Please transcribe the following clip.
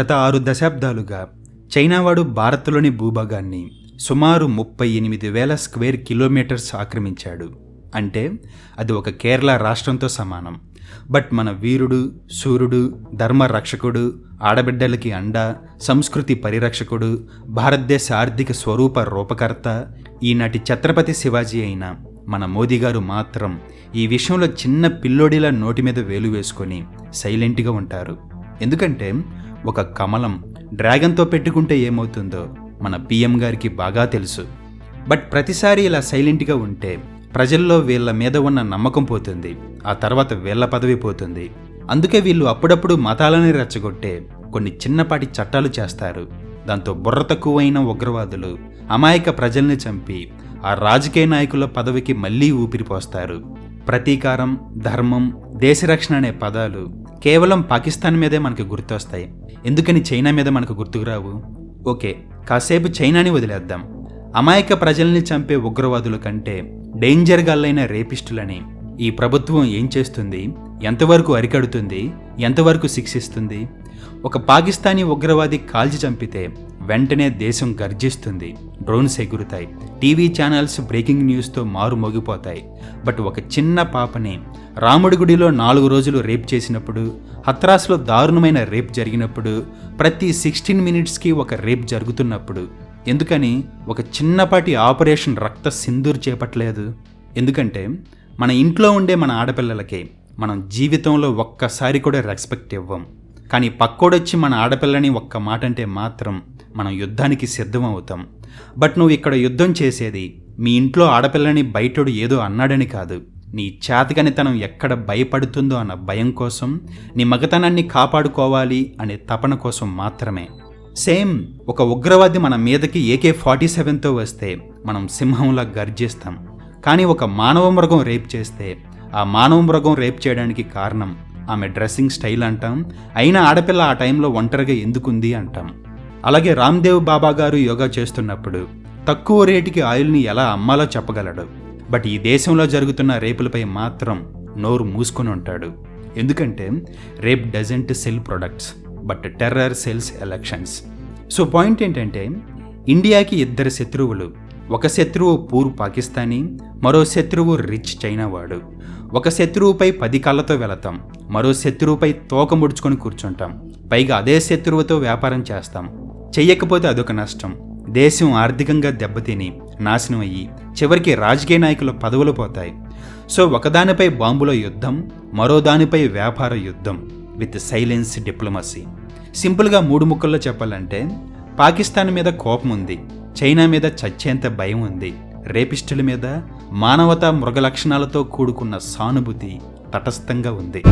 గత ఆరు దశాబ్దాలుగా చైనావాడు భారత్లోని భూభాగాన్ని సుమారు ముప్పై ఎనిమిది వేల స్క్వేర్ కిలోమీటర్స్ ఆక్రమించాడు. అంటే అది ఒక కేరళ రాష్ట్రంతో సమానం. బట్ మన వీరుడు సూర్యుడు ధర్మ రక్షకుడు ఆడబిడ్డలకి అండ సంస్కృతి పరిరక్షకుడు భారతదేశ ఆర్థిక స్వరూప రూపకర్త ఈనాటి ఛత్రపతి శివాజీ అయిన మన మోదీ గారు మాత్రం ఈ విషయంలో చిన్న పిల్లోడిలా నోటి మీద వేలు వేసుకొని సైలెంట్గా ఉంటారు. ఎందుకంటే ఒక కమలం డ్రాగన్తో పెట్టుకుంటే ఏమవుతుందో మన పిఎం గారికి బాగా తెలుసు. బట్ ప్రతిసారి ఇలా సైలెంట్గా ఉంటే ప్రజల్లో వీళ్ళ మీద ఉన్న నమ్మకం పోతుంది. ఆ తర్వాత వీళ్ళ పదవి పోతుంది. అందుకే వీళ్ళు అప్పుడప్పుడు మతాలని రెచ్చగొట్టే కొన్ని చిన్నపాటి చట్టాలు చేస్తారు. దాంతో బుర్ర తక్కువైన ఉగ్రవాదులు అమాయక ప్రజల్ని చంపి ఆ రాజకీయ నాయకుల పదవికి మళ్ళీ ఊపిరిపోస్తారు ప్రతీకారం ధర్మం దేశరక్షణ అనే పదాలు కేవలం పాకిస్తాన్ మీదే మనకు గుర్తొస్తాయి. ఎందుకని చైనా మీద మనకు గుర్తుకురావు ఓకే కాసేపు చైనాని వదిలేద్దాం. అమాయక ప్రజల్ని చంపే ఉగ్రవాదుల కంటే డేంజర్ గల్లైన రేపిస్టులని ఈ ప్రభుత్వం ఏం చేస్తుంది? ఎంతవరకు అరికడుతుంది? ఎంతవరకు శిక్షిస్తుంది? ఒక పాకిస్తానీ ఉగ్రవాది కాల్చి చంపితే వెంటనే దేశం గర్జిస్తుంది. డ్రోన్స్ ఎగురుతాయి. టీవీ ఛానల్స్ బ్రేకింగ్ న్యూస్తో మారుమోగిపోతాయి బట్ ఒక చిన్న పాపని రాముడి గుడిలో నాలుగు రోజులు రేప్ చేసినప్పుడు హత్రాస్లో దారుణమైన రేప్ జరిగినప్పుడు ప్రతి సిక్స్టీన్ మినిట్స్కి ఒక రేప్ జరుగుతున్నప్పుడు ఎందుకని ఒక చిన్నపాటి ఆపరేషన్ రక్త సింధూర్ చేపట్టలేదు? ఎందుకంటే మన ఇంట్లో ఉండే మన ఆడపిల్లలకి మనం జీవితంలో ఒక్కసారి కూడా రెస్పెక్ట్ ఇవ్వం. కానీ పక్కోడొచ్చి మన ఆడపిల్లని ఒక్క మాట అంటే మాత్రం మనం యుద్ధానికి సిద్ధమవుతాం. బట్ నువ్వు ఇక్కడ యుద్ధం చేసేది మీ ఇంట్లో ఆడపిల్లని బయటడు ఏదో అన్నాడని కాదు. నీ చేతకనితనం ఎక్కడ భయపడుతుందో అన్న భయం కోసం నీ మగతనాన్ని కాపాడుకోవాలి అనే తపన కోసం మాత్రమే. సేమ్ ఒక ఉగ్రవాది మన మీదకి ఏకే ఫార్టీ సెవెన్తో వస్తే మనం సింహంలా గర్జిస్తాం. కానీ ఒక మానవ మృగం రేప్ చేస్తే ఆ మానవ మృగం రేప్ చేయడానికి కారణం ఆమె డ్రెస్సింగ్ స్టైల్ అంటాం. అయినా ఆడపిల్ల ఆ టైంలో ఒంటరిగా ఎందుకుంది అంటాం. అలాగే రామ్దేవ్ బాబా గారు యోగా చేస్తున్నప్పుడు తక్కువ రేటుకి ఆయిల్ని ఎలా అమ్మాలో చెప్పగలడు. బట్ ఈ దేశంలో జరుగుతున్న రేపులపై మాత్రం నోరు మూసుకొని ఉంటాడు. ఎందుకంటే rape doesn't sell products but terror sells elections. So point ఏంటంటే ఇండియాకి ఇద్దరు శత్రువులు. ఒక శత్రువు పూర్ పాకిస్తానీ మరో శత్రువు రిచ్ చైనా వాడు. ఒక శత్రువుపై పది కళ్ళతో వెళతాం మరో శత్రువుపై తోక ముడుచుకొని కూర్చుంటాం. పైగా అదే శత్రువుతో వ్యాపారం చేస్తాం. చెయ్యకపోతే అదొక నష్టం. దేశం ఆర్థికంగా దెబ్బతిని నాశనం అయ్యి చివరికి రాజకీయ నాయకుల పదవులు పోతాయి. సో ఒకదానిపై బాంబుల యుద్ధం మరో దానిపై వ్యాపార యుద్ధం విత్ సైలెన్స్ డిప్లొమసీ సింపుల్గా మూడు ముక్కల్లో చెప్పాలంటే పాకిస్తాన్ మీద కోపం ఉంది చైనా మీద చచ్చేంత భయం ఉంది రేపిస్టుల మీద మానవత మృగ లక్షణాలతో కూడుకున్న సానుభూతి తటస్థంగా ఉంది.